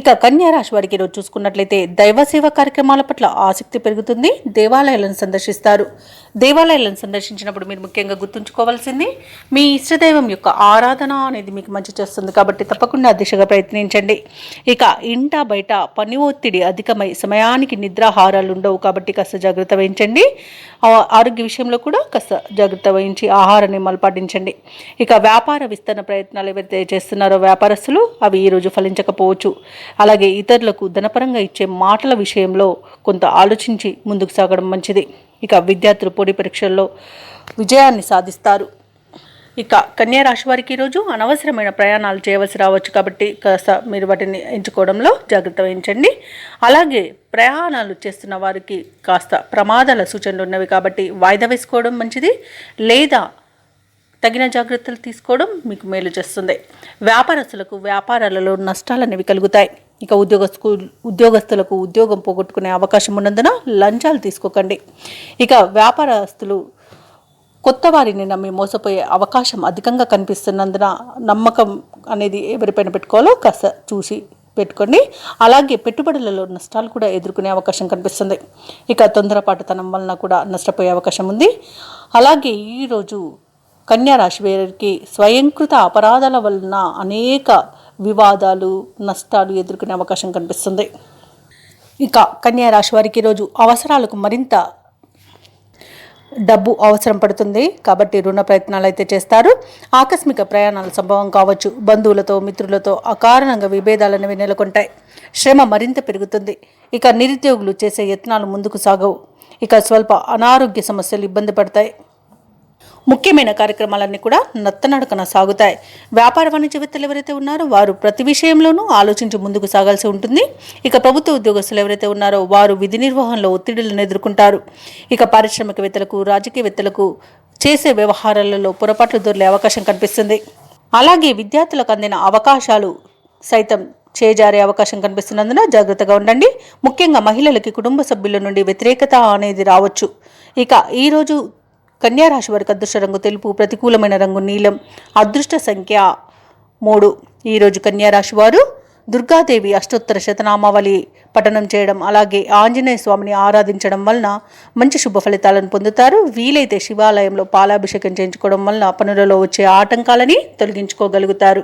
ఇక కన్యా రాశి వారికి ఈరోజు చూసుకున్నట్లయితే దైవ సేవ కార్యక్రమాల పట్ల ఆసక్తి పెరుగుతుంది దేవాలయాలను సందర్శిస్తారు. దేవాలయాలను సందర్శించినప్పుడు మీరు ముఖ్యంగా గుర్తుంచుకోవాల్సింది మీ ఇష్టదైవం యొక్క ఆరాధన అనేది మీకు మంచి చేస్తుంది కాబట్టి తప్పకుండా దిశగా ప్రయత్నించండి. ఇక ఇంట బయట పని ఒత్తిడి అధికమై సమయానికి నిద్రాహారాలు ఉండవు కాబట్టి కాస్త జాగ్రత్త వహించండి. ఆరోగ్య విషయంలో కూడా కాస్త జాగ్రత్త వహించి ఆహార నియమాలు పాటించండి. ఇక వ్యాపార విస్తరణ ప్రయత్నాలు ఎవరైతే చేస్తున్నారో వ్యాపారస్తులు అవి ఈరోజు ఫలించకపోవచ్చు. అలాగే ఇతరులకు ధనపరంగా ఇచ్చే మాటల విషయంలో కొంత ఆలోచించి ముందుకు సాగడం మంచిది. ఇక విద్యార్థులు పోటీ పరీక్షల్లో విజయాన్ని సాధిస్తారు. ఇక కన్యా రాశి వారికి ఈరోజు అనవసరమైన ప్రయాణాలు చేయవలసి రావచ్చు కాబట్టి కాస్త మీరు వాటిని ఎంచుకోవడంలో జాగ్రత్త వహించండి. అలాగే ప్రయాణాలు చేస్తున్న వారికి కాస్త ప్రమాదాల సూచనలు ఉన్నవి కాబట్టి వాయిదా వేసుకోవడం మంచిది. లేదా తగిన జాగ్రత్తలు తీసుకోవడం మీకు మేలు చేస్తుంది. వ్యాపారస్తులకు వ్యాపారాలలో నష్టాలు అనేవి కలుగుతాయి. ఇక ఉద్యోగస్తు ఉద్యోగస్తులకు ఉద్యోగం పోగొట్టుకునే అవకాశం ఉన్నందున లంచాలు తీసుకోకండి. ఇక వ్యాపారస్తులు కొత్త వారిని నమ్మి మోసపోయే అవకాశం అధికంగా కనిపిస్తున్నందున నమ్మకం అనేది ఎవరిపైన పెట్టుకోవాలో కాస్త చూసి పెట్టుకోండి. అలాగే పెట్టుబడులలో నష్టాలు కూడా ఎదుర్కొనే అవకాశం కనిపిస్తుంది. ఇక తొందరపాటుతనం వలన కూడా నష్టపోయే అవకాశం ఉంది. అలాగే ఈరోజు కన్యారాశి వారికి స్వయంకృత అపరాధాల వలన అనేక వివాదాలు నష్టాలు ఎదుర్కొనే అవకాశం కనిపిస్తుంది. ఇక కన్యారాశి వారికి ఈరోజు అవసరాలకు మరింత డబ్బు అవసరం పడుతుంది. కాబట్టి రుణ ప్రయత్నాలు అయితే చేస్తారు. ఆకస్మిక ప్రయాణాల సంభవం కావచ్చు. బంధువులతో మిత్రులతో అకారణంగా విభేదాలు అనేవి నెలకొంటాయి. శ్రమ మరింత పెరుగుతుంది. ఇక నిరుద్యోగులు చేసే యత్నాలు ముందుకు సాగవు. ఇక స్వల్ప అనారోగ్య సమస్యలు ఇబ్బంది పడతాయి. ముఖ్యమైన కార్యక్రమాలన్నీ కూడా నత్తనడకన సాగుతాయి. వ్యాపార వాణిజ్యవేత్తలు ఎవరైతే ఉన్నారో వారు ప్రతి విషయంలోనూ ఆలోచించి ముందుకు సాగాల్సి ఉంటుంది. ఇక ప్రభుత్వ ఉద్యోగస్తులు ఎవరైతే ఉన్నారో వారు విధి నిర్వహణలో ఒత్తిడులను ఎదుర్కొంటారు. ఇక పారిశ్రామికవేత్తలకు రాజకీయవేత్తలకు చేసే వ్యవహారాలలో పొరపాట్లు దొరికే అవకాశం కనిపిస్తుంది. అలాగే విద్యార్థులకు అందిన అవకాశాలు సైతం చేజారే అవకాశం కనిపిస్తున్నందున జాగ్రత్తగా ఉండండి. ముఖ్యంగా మహిళలకి కుటుంబ సభ్యుల నుండి వ్యతిరేకత అనేది రావచ్చు. ఇక ఈరోజు కన్యారాశి వారికి అదృష్ట రంగు తెలుపు ప్రతికూలమైన రంగు నీలం. అదృష్ట సంఖ్య మూడు. ఈరోజు కన్యారాశి వారు దుర్గాదేవి అష్టోత్తర శతనామావళి పఠనం చేయడం అలాగే ఆంజనేయ స్వామిని ఆరాధించడం వలన మంచి శుభ ఫలితాలను పొందుతారు. వీలైతే శివాలయంలో పాలాభిషేకం చేయించుకోవడం వలన పనులలో వచ్చే ఆటంకాలని తొలగించుకోగలుగుతారు.